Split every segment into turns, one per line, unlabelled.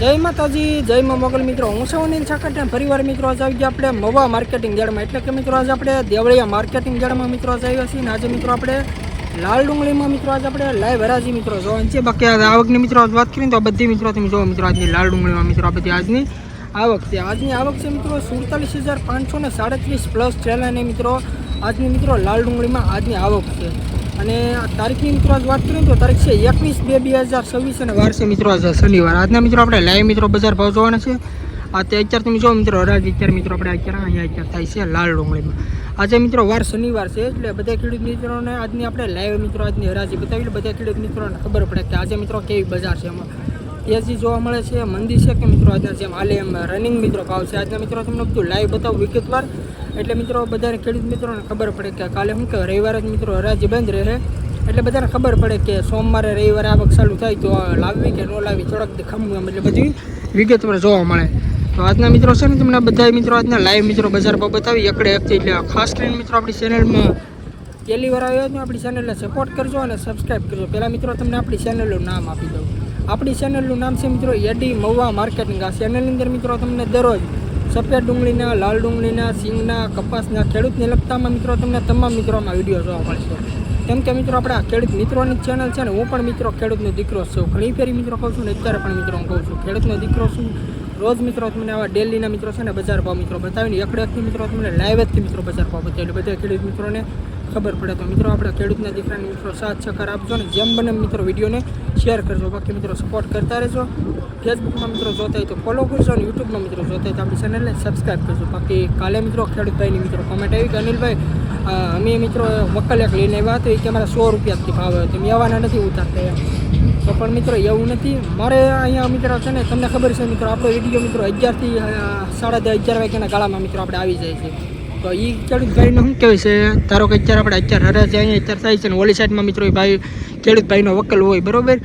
જય માતાજી, જય મા મોગલ મિત્રો. હું છું અનિલ છાકટ પરિવાર મિત્રો, આજે આવી ગયા આપણે મવા માર્કેટિંગ યાર્ડમાં એટલે કે મિત્રો, આજે આપણે દેવળિયા માર્કેટિંગ યાર્ડમાં મિત્રો, આજે આવ્યા છીએ. આજે મિત્રો, આપણે લાલ ડુંગળીમાં મિત્રો, આજે આપણે લાઈવ હરાજી મિત્રો જોવાની છે. બાકી આવકની મિત્રો વાત કરીએ તો બધી મિત્રો તમે જોવો મિત્રો આજની લાલ ડુંગળીમાં મિત્રો, આ આજની આવક છે. આજની આવક છે મિત્રો, સુડતાલીસ હજાર પાંચસો ને સાડત્રીસ પ્લસ ટ્રેલરની મિત્રો, આજની મિત્રો લાલ ડુંગળીમાં આજની આવક છે. અને તારીખની મિત્રો આજ વાત કરીએ તો તારીખ છે એકવીસ બે બે હજાર છવ્વીસ અને વાર છે મિત્રો આજે શનિવાર. આજના મિત્રો આપણે લાઈવ મિત્રો બજાર ભાવ જોવાના છે. આ તે અત્યારે તમે જો મિત્રો હરાજી અત્યારે મિત્રો આપણે અત્યારે અહીંયા અત્યારે થાય છે લાલ ડુંગળીમાં. આજે મિત્રો વાર શનિવાર છે એટલે બધા ખેડૂત મિત્રોને આજની આપણે લાઈવ મિત્રો આજની હરાજી બતાવી બધા ખેડૂત મિત્રોને ખબર પડે કે આજે મિત્રો કેવી બજાર છે એમાં. તેજી જોવા મળે છે, મંદી છે કે મિત્રો આજના જેમ હાલે એમ રનિંગ મિત્રો ભાવ છે. આજના મિત્રો તમને બધું લાઈવ બતાવું વિગતવાર. એટલે મિત્રો બધાને ખેડૂત મિત્રોને ખબર પડે કે કાલે શું કે, રવિવારે જ મિત્રો હરાજી બંધ રહે. એટલે બધાને ખબર પડે કે સોમવારે, રવિવારે આવક ચાલુ થાય તો લાવવી કે ન લાવવી થોડાક ખમવું એમ. એટલે બધી વિગતવાર જોવા મળે. તો આજના મિત્રો છે ને, તમને બધા મિત્રો આજના લાઈવ મિત્રો બજાર પર બતાવી એકડે એકથી એટલે ખાસ કરીને મિત્રો આપણી ચેનલમાં પહેલી વાર આવ્યો તો આપણી ચેનલને સપોર્ટ કરજો અને સબસ્ક્રાઈબ કરજો. પહેલાં મિત્રો તમને આપણી ચેનલનું નામ આપી દઉં. આપણી ચેનલનું નામ છે મિત્રો એડી મહુવા માર્કેટિંગ. આ ચેનલની અંદર મિત્રો તમને દરરોજ સફેદ ડુંગળીના, લાલ ડુંગળીના, સિંગના, કપાસના, ખેડૂતને લગતામાં મિત્રો તમને તમામ મિત્રોમાં વીડિયો જોવા મળશે. કેમ કે મિત્રો આપણે ખેડૂત મિત્રોની ચેનલ છે ને, હું પણ મિત્રો ખેડૂતનો દીકરો જ છું. ઘણી ફેરી મિત્રો કહું છું ને, અત્યારે પણ મિત્રો હું કહું છું, ખેડૂતનો દીકરો છું. રોજ મિત્રો તમને આવા ડેલીના મિત્રો છે ને, બજાર ભાવ મિત્રો બતાવીને એકડે એકથી મિત્રો તમને લાઈવ જથી મિત્રો બજાર ભાવ બતાવી બધા ખેડૂત મિત્રોને ખબર પડે તો મિત્રો આપણે ખેડૂતના દીકરાને મિત્રો સાથ સહકાર આપજો ને જેમ બને મિત્રો વિડીયોને શેર કરજો. બાકી મિત્રો સપોર્ટ કરતા રહેજો. ફેસબુકમાં મિત્રો જોતા હોય તો ફોલો કરજો અને યુટ્યુબમાં મિત્રો જોતા હોય તો આપણી ચેનલને સબસ્ક્રાઈબ કરજો. બાકી કાલે મિત્રો ખેડૂતભાઈની મિત્રો કોમેન્ટ આવી. કે અનિલભાઈ અમે મિત્રો વકલ એક લઈને આવ્યા હતા. એ કે અમારા સો રૂપિયાથી ભાવ આવ્યો. તમે આવવાના નથી ઉતારતા તો પણ મિત્રો એવું નથી. મારે અહીંયા મિત્રો છે ને, તમને ખબર છે મિત્રો, આપણો વીડિયો મિત્રો અગિયારથી સાડા અગિયાર વાગ્યાના ગાળામાં મિત્રો આપણે આવી જાય છે. તો એ ખેડૂત ભાઈને શું કહેવાય છે? ધારો કે અત્યારે આપણે અત્યારે હરાજી અહીંયા અત્યારે થાય છે ને ઓલી સાઈડમાં મિત્રો ભાઈ ખેડૂતભાઈનો વકલ હોય, બરોબર?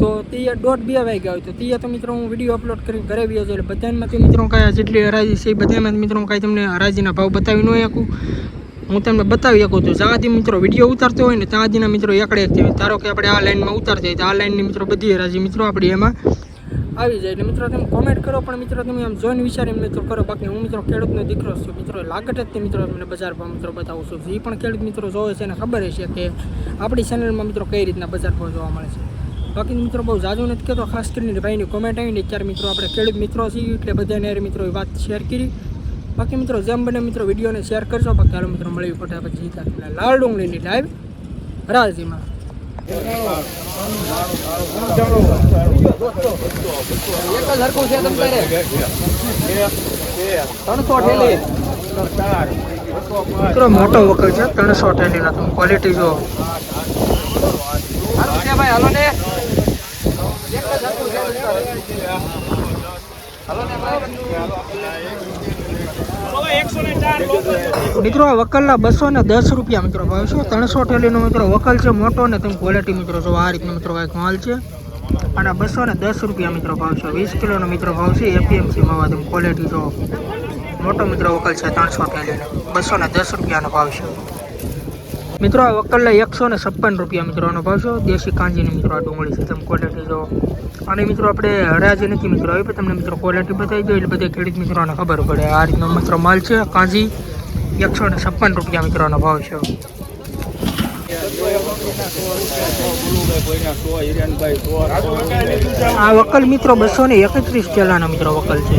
તો તે દોઢ બે વાગ્યા હોય. તો તે તો મિત્રો હું વીડિયો અપલોડ કરીને ઘરે આવ્યો છું. એટલે બધામાંથી મિત્રો કાંઈ જેટલી હરાજી છે એ બધામાં મિત્રો કાંઈ તમને હરાજીના ભાવ બતાવી ન શકું. હું તમને બતાવી શકું છું. જ્યાંથી મિત્રો વીડિયો ઉતારતો હોય ને ત્યાંથીના મિત્રો એકડે એક ધારો કે આપણે આ લાઈનમાં ઉતારતા હોય તો આ લાઈનની મિત્રો બધી હરાજી મિત્રો આપણી એમાં આવી જાય એટલે મિત્રો તમે કોમેન્ટ કરો પણ મિત્રો તમે આમ જોઈને વિચારીને મિત્રો કરો બાકી હું મિત્રો ખેડૂતનો દીકરો છું મિત્રો લાગટ જ તે મિત્રો મને બજાર ભાવ મિત્રો બતાવું છું એ પણ ખેડૂત મિત્રો જોવે છે એને ખબર હશે કે આપણી ચેનલમાં મિત્રો કઈ રીતના બજાર ભાવ જોવા મળે છે બાકી મિત્રો બહુ જાજુ નથી કહેતો ખાસ કરીને ભાઈની કોમેન્ટ આવીને ત્યારે મિત્રો આપણે ખેડૂત મિત્રો છીએ એટલે બધાને મિત્રો વાત શેર કરી બાકી મિત્રો જેમ બને મિત્રો વિડીયોને શેર કરજો બાકી હાલો મિત્રો મળવી ફટાફટ જીતા લાલ ડુંગળીની લાઈવ હરાજીમાં એક ત્રણસો મિત્રો મોટો વકલ છે, ત્રણસો ઠેલીના તમે ક્વોલિટી જો. મિત્રો, આ વકલના બસો ને દસ રૂપિયા મિત્રો ભાવ છે. ત્રણસો ઠેલીનો મિત્રો વકલ છે, મોટો ને તમે ક્વોલિટી મિત્રો જો આ રીતનો મિત્રો કાંઈક માલ છે. અને બસો ને દસ રૂપિયા મિત્રો ભાવ છે. વીસ કિલોનો મિત્રો ભાવ છે. એપીએમસી માં તમે ક્વોલિટી જો મોટો મિત્રો વકલ છે ત્રણસો ઠેલીનો બસો ને દસ રૂપિયાનો ભાવ છે. મિત્રો આ વકલના એકસો ને છપ્પન રૂપિયા મિત્રોનો ભાવ છે. દેશી કાંજીની મિત્રો આ ડુંગળી છે. તમે ક્વોલિટી જો. અને મિત્રો આપણે હરાજી નથી મિત્રો આવી તમને મિત્રો ક્વોલિટી બતાવી દો એટલે બધા ખેડૂત મિત્રોને ખબર પડે. આ રીતનો મિત્રો માલ છે. કાંજી એકસો ને છપ્પન રૂપિયા મિત્રોનો ભાવ છે. આ વકલ મિત્રો બસો ને એકત્રીસ ચેલાના મિત્રો વકલ છે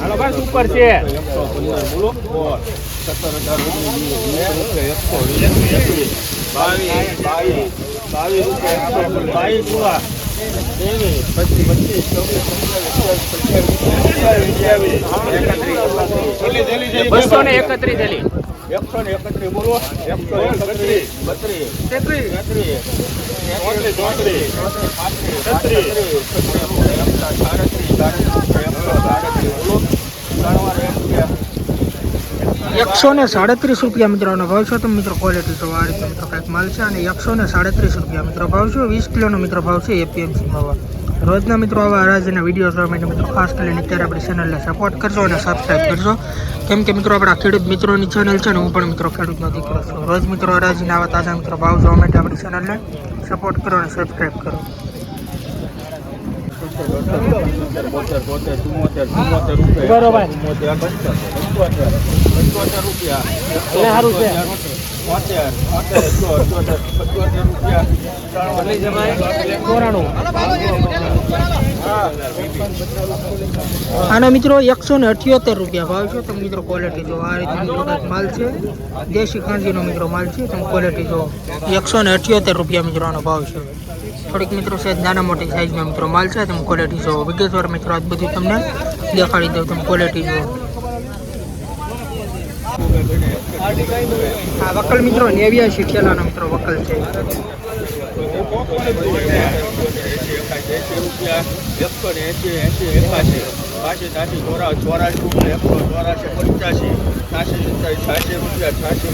હાલો બસ ઉપર છે બસો ને એકત્રીસ થેલી
એકસો ને એકત્રીસ બોલો એકસો એકત્રીસ બત્રીસ તેત્રીસ તેત્રીસ ચોત્રીસ ચોત્રીસ પાંત્રીસ છત્રીસ સાડત્રીસ સાડત્રીસ બોલો
એકસો ને સાડત્રીસ રૂપિયા મિત્રોનો ભાવ છે. તો મિત્રો ક્વોલિટી તો આ રીતે મિત્રો કંઈક માલ છે અને એકસો ને સાડત્રીસ રૂપિયા મિત્રો ભાવ છે. વીસ કિલોનો મિત્રો ભાવ છે એપીએમસી ભાવ. રોજના મિત્રો આવા હરાજીના વીડિયો જોવા માટે મિત્રો ખાસ કરીને અત્યારે આપણી ચેનલને સપોર્ટ કરજો અને સબસ્ક્રાઈબ કરજો. કેમ કે મિત્રો આપણા ખેડૂત મિત્રોની ચેનલ છે ને હું પણ મિત્રો ખેડૂતનો દીકરો છું. રોજ મિત્રો હરાજીના આવા તાજા મિત્રો ભાવ જોવા માટે આપણી ચેનલને સપોર્ટ કરો અને સબસ્ક્રાઈબ કરો.
બોતેર બોતેર ચુમ્મોતેર ચુમ્મોતેર રૂપિયા
બરોબર.
ચુમ્મોતેર પંચોતેર પંચોતેર રૂપિયા
સારું છે.
પંચોતેર રૂપિયા
ચોરાણું
આના મિત્રો એકસો ને અઠ્યોતેર રૂપિયા ભાવ છે તમે મિત્રો ક્વોલિટી જો આ રીતે મિત્રો માલ છે દેશી ખાંજીનો મિત્રો માલ છે તમે ક્વોલિટી જો એકસો ને અઠ્યોતેર રૂપિયા મિત્રો આનો ભાવ છે થોડીક મિત્રો છે, નાના મોટી સાઈઝમાં મિત્રો માલ છે, તમે ક્વોલિટી જો વિગતવાર મિત્રો આજ બધું તમને દેખાડી દઉં, તમે ક્વોલિટી જો. હા વકલ મિત્રો નેવ્યાસી ઠેલાનો મિત્રો વકલ છે.
એકસો ને એસી એસી ચોરા ચોરાશી રૂપિયા એકસો ચોરાશી પંચ્યાસી સિત્તેર છ્યાસી રૂપિયા છ્યાસી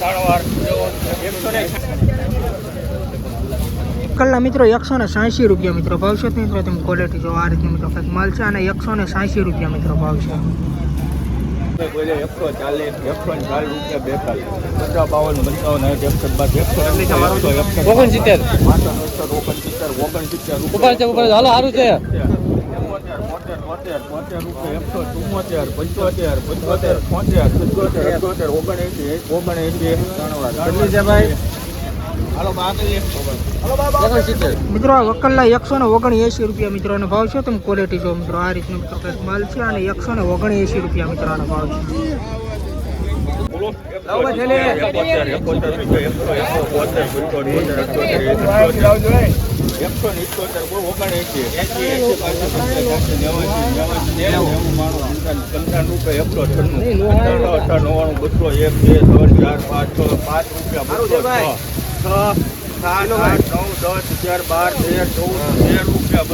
સાણવાર એકસો ને
વકલના મિત્રો એકસો ને સાંસી રૂપિયા મિત્રો ભાવ છે તો મિત્રો તમે ક્વોલિટી જો આ રીતનો મિત્રો કંઈક માલ છે અને એકસો ને સાંસી રૂપિયા મિત્રો ભાવ છે
બોલે એકસો ચાલીસ એકસો ને ચાલીસ રૂપિયા બેતાલીસ પચાસ બાવન પંચાવન એકસો એકસો એકસઠ
ઓગણસિત્તેર
ઓગણસિત્તેર ઓગણસિત્તેર
ઉપર છે ઉપર. હાલો સારું છે
ચુમ્મોતેર પંચોતેર પંચોતેર છોતેર પંચોતેર અઠ્યોતેર ઓગણએંસી ઓગણએંસી ભાઈ
ઓગણસિત્તેર
મિત્રો આ વકલના એકસો ને ઓગણએંસી રૂપિયા મિત્રોનો ભાવ છે તમે ક્વોલિટી જો મિત્રો આ રીતનો મિત્રો કંઈક માલ છે અને એકસો ને ઓગણએંસી રૂપિયા મિત્રોનો ભાવ છે
નેવું દસ અગિયાર બાર તેર ચૌદ રૂપિયા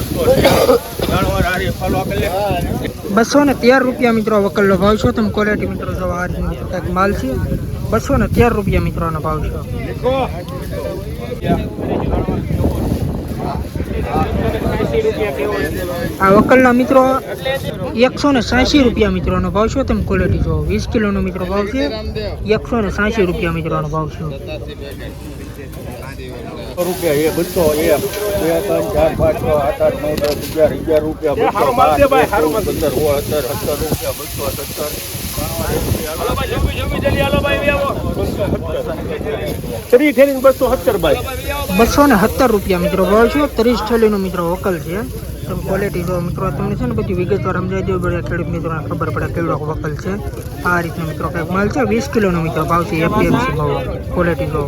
બસો હારી
ને તેર રૂપિયા મિત્રો વકલનો ભાવ છો. તમે ક્વોલિટી મિત્રો જો કંઈક માલ છે. બસો ને તેર રૂપિયા મિત્રોનો ભાવ છે. આ વકલના મિત્રો એકસો ને સાંસી રૂપિયા મિત્રોનો ભાવ છે. તમે ક્વોલિટી જો વીસ કિલોનો મિત્રો ભાવ છે. એકસો ને સાંસી રૂપિયા મિત્રોનો ભાવ છે.
રૂપિયા એ બસો એક બે ત્રણ ચાર પાંચ છ આઠ આઠ નવ દસ અગિયાર અગિયાર રૂપિયા બસો પંદર સોળ સત્તર સત્તર. રૂપિયા બસો સત્તર
ને સત્તર રૂપિયા મિત્રો ભાવ છે. ત્રીસ થેલીનો મિત્રો વકલ છે. તમે ક્વોલિટી જો મિત્રો તમને છે ને બધી વિગતવાર સમજાવી દેવું બધા ખેડૂત મિત્રોને ખબર પડે કેવડો વકલ છે. આ રીતનો મિત્રો કંઈક માલ છે. વીસ કિલોનો મિત્રો ભાવ છે. એપીએમસી ભાવ. ક્વોલિટી જો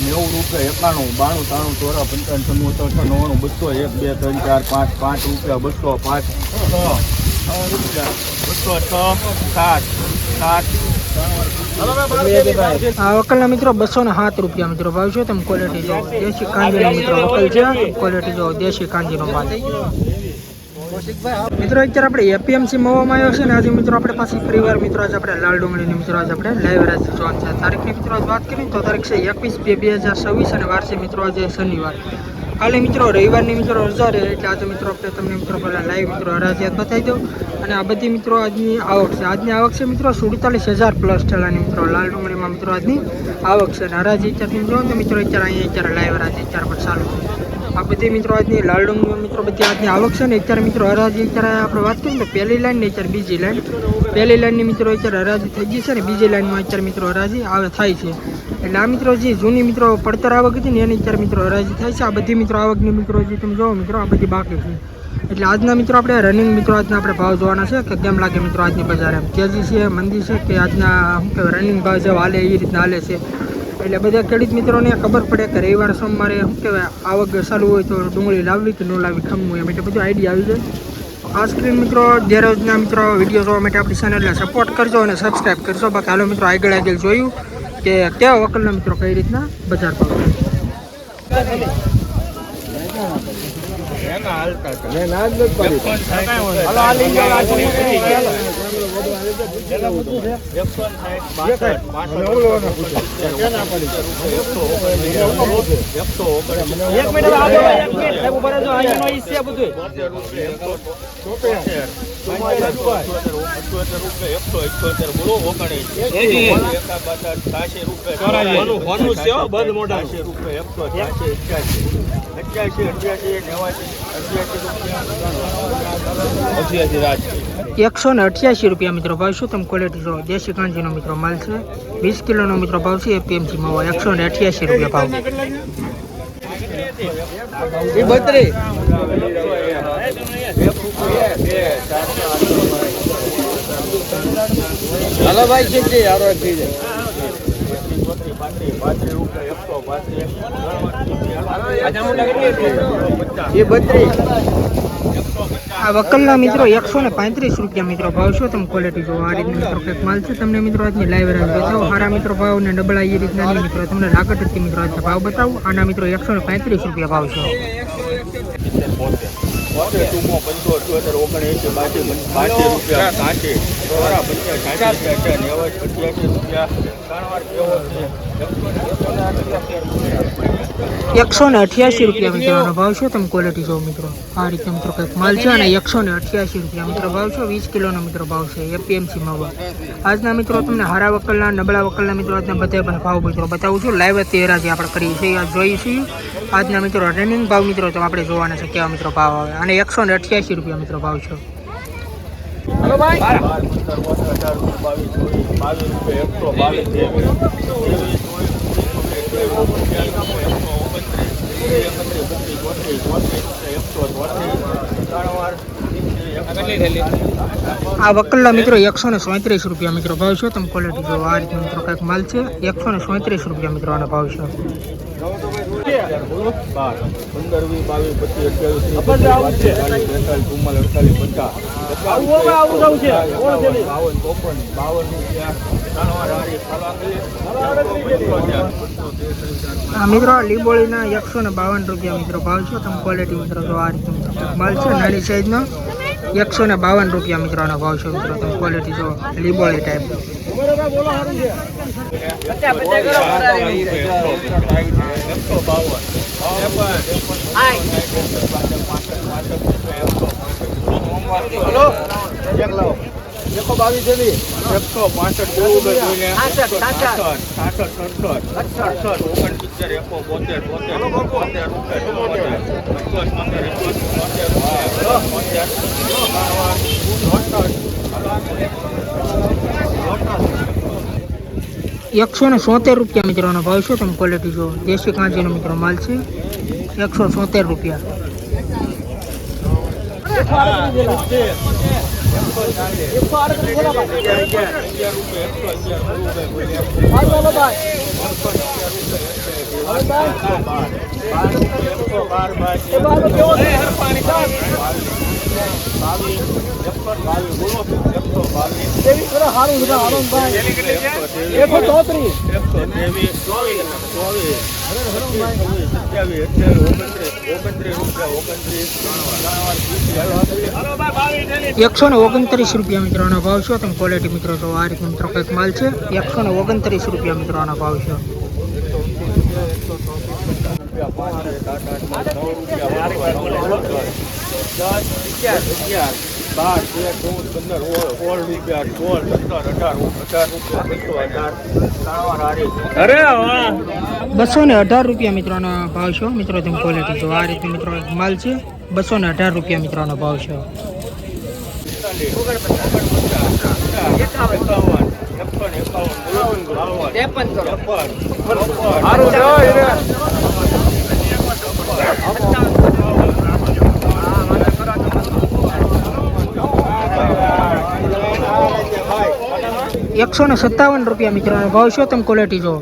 નેવું રૂપિયા એકાણું બાણું ત્રાણું ચોરા પંચાવન છન્નું ત્રણસો નવ્વાણું બસો, એક, બે, ત્રણ, ચાર, પાંચ પાંચ રૂપિયા, બસો, પાંચ છ રૂપિયા બસો છ સાત સાત
આ વકલના મિત્રો બસો ને સાત રૂપિયા મિત્રો ભાવ છે તમે ક્વોલિટી જો દેશી કાંજીનો મિત્રો વકલ છે ક્વોલિટી જો દેશી કાંજીનો માલ. મિત્રો અત્યારે આપણે એપીએમસી મોવામાં આવ્યો છે ને આજે મિત્રો આપણે પાસે પરિવાર મિત્રો આજે આપણે લાલ ડુંગળીની મિત્રો આજે આપણે લાઈવ રાજ જોવાનું છે. તારીખની મિત્રો વાત કરીએ તો તારીખ છે એકવીસ બે બે હજાર છવ્વીસ અને વારસી મિત્રો આજે શનિવાર. કાલે મિત્રો, રવિવારની મિત્રો રજા રહે, એટલે આજે મિત્રો આપણે તમને મિત્રો પહેલાં લાઈવ મિત્રો હરાજીયાત બતાવી દઉં. અને આ બધી મિત્રો આજની આવક છે. આજની આવક છે મિત્રો સુડતાલીસ હજાર પ્લસ ઠેલાની મિત્રો. લાલ ડુંગળીમાં મિત્રો આજની આવક છે. અને હરાજી અત્યારે તમે તો મિત્રો અત્યારે અહીંયા અત્યારે લાઈવ હરાજી અત્યારે પણ ચાલુ છે. આ બધી મિત્રો આજની લાલ ડુંગળી મિત્રો બધી આજની આવક છે ને, અત્યારે મિત્રો હરાજી અત્યારે આપણે વાત કરીએ તો પહેલી લાઈન ને અત્યારે બીજી લાઈન પહેલી લાઈનની મિત્રો અત્યારે હરાજી થઈ ગઈ છે ને, બીજી લાઈનમાં અત્યારે મિત્રો હરાજી આવે થાય છે. એટલે આ મિત્રો જે જૂની મિત્રો પડતર આવક હતી ને, એની અત્યારે મિત્રો હરાજી થાય છે. આ બધી મિત્રો આવકની મિત્રો જે તમે જોવો મિત્રો, આ બધી બાકી છે. એટલે આજના મિત્રો આપણે રનિંગ મિત્રો આજના આપણે ભાવ જોવાના છે કે કેમ લાગે મિત્રો આજની બજાર એમ? કેજી છે, મંદી છે કે આજના, શું કહેવાય રનિંગ ભાવ જે હાલે એ રીતના હાલે છે? એટલે બધા ખેડૂત મિત્રોને ખબર પડે કે રવિવાર, સોમવારે શું કહેવાય, આવક ચાલુ હોય તો ડુંગળી લાવવી કે ન લાવવી, ખમવું એમ. એટલે બધું આઈડિયા આવી જાય. ખાસ કરીને મિત્રો દરરોજના મિત્રો વીડિયો જોવા માટે આપણી ચેનલને સપોર્ટ કરજો અને સબસ્ક્રાઈબ કરજો. બાકી હાલો મિત્રો, આગળ આગળ જોયું કે કયા વકલના મિત્રો કઈ રીતના બજાર ભાવ
ના હાલતા.
ના જ નથી એક મિનિટ એક મિનિટ. સાહેબ ઊભા રહેજો. અહીંયાનો ઈ છે બધું
એકસો
ને અઠ્યાસી રૂપિયા મિત્રો ભાવ શું તમે ક્વોલિટી જો દેશી કાંજીનો મિત્રો માલ છે. વીસ કિલોનો મિત્રો ભાવ છે. એપીએમસી માં એકસો ને અઠ્યાસી રૂપિયા ભાવ.
એ બત્રી હલો ભાઈ જે હારો થઈ જાય એ બત્રી
આ વકલના મિત્રો એકસો ને પાંત્રીસ રૂપિયા મિત્રો ભાવ છો. તમે ક્વોલિટી જો આ રીતના મિત્રો કંઈક માલ છે તમને મિત્રો આજની લાઈવ બતાવો. સારા મિત્રો ભાવ ને નબળા એ રીતના મિત્રો. તમને હતી મિત્રો આજના ભાવ બતાવો. આના મિત્રો એકસો ને પાંત્રીસ રૂપિયા ભાવ છે.
રૂપિયા, એકસો ને અઠ્યાસી રૂપિયા.
મિત્રોનો ભાવ છે. તમે ક્વોલિટી જો મિત્રો. આ રીતે મિત્રો કંઈક માલ છે અને એકસો ને અઠ્યાસી રૂપિયા. મિત્રો ભાવ છે વીસ કિલોનો મિત્રો ભાવ છે એપીએમસી માં આજના મિત્રો તમને હારા વકલના નબળા વકલના મિત્રો આજના બધા ભાવ મિત્રો બતાવું છું. લાઈવ તેરા જે આપણે કરીએ છીએ. આ જોઈએ છીએ. આજના મિત્રો રનિંગ ભાવ મિત્રો તો આપણે જોવાના છે કેવા મિત્રો ભાવ આવે. અને એકસો ને અઠ્યાસી રૂપિયા મિત્રો ભાવ છે.
હેલો ભાઈ.
આ વકલના મિત્રો એકસો ને સોત્રીસ રૂપિયા મિત્રો ભાવ છે. તમે ક્વોલિટી જો આ રીતે મિત્રો કંઈક માલ છે એકસો ને સોત્રીસ રૂપિયા મિત્રો આનો ભાવ છે.
પંદર, વીસ, બાવીસ, બાવન, ચોપન, બાવન રૂપિયા,
મિત્રો, લીંબોળીના એકસો ને બાવન રૂપિયા મિત્રો ભાવ છે. તમે ક્વોલિટી મિત્રો જો આ રીતે માલ છે, નાની સાઈઝનો એકસો ને બાવન રૂપિયા મિત્રોનો ભાવ છે મિત્રો. તમે ક્વોલિટી જો લીંબોળી ટાઈપ
એકસો
બાવીસ જેવી.
એકસો પાસઠ અડસઠ, ઓગણસિત્તેર, એકો, બોતેર, બોતેર, બોતેર રૂપિયા, ચુમ્મોતેર, પંદર, એકોતેર, બોતેર બોતેર,
એકસો ને સોતેર રૂપિયા મિત્રોનો ભાવ છે તમે ક્વોલિટી જો દેશી કાંજીનો મિત્રો માલ છે એકસો સોતેર રૂપિયા.
એકસો ચોત્રીસ
એકસો ત્રેવીસ, ચોવીસ, ચોવીસ, સત્યાવીસ, અઠ્યાવીસ, ઓગણત્રીસ, ઓગણત્રીસ રૂપિયા, ઓગણત્રીસ, ત્રણ વાર,
એકસો ને ઓગણત્રીસ રૂપિયા મિત્રોનો ભાવ છે. તમે ક્વોલિટી મિત્રો જો આ રીતે મિત્રો કંઈક માલ છે એકસો ને ઓગણત્રીસ રૂપિયા મિત્રોનો ભાવ છે.
બાર, તેર, ચૌદ, પંદર, સોળ, રૂપિયા, સોળ, સત્તર, અઢાર, અઢાર રૂપિયા, બસો, અઢાર.
અરે
બસો ને અઢાર રૂપિયા મિત્રોનો ભાવ છે. મિત્રો તમે ક્વોલિટી જો આ રીતે મિત્રો માલ છે બસો ને અઢાર રૂપિયા મિત્રોનો ભાવ છે. એકસો ને સત્તાવન રૂપિયા મિત્રો ભાવ છે તમે ક્વોલિટી જો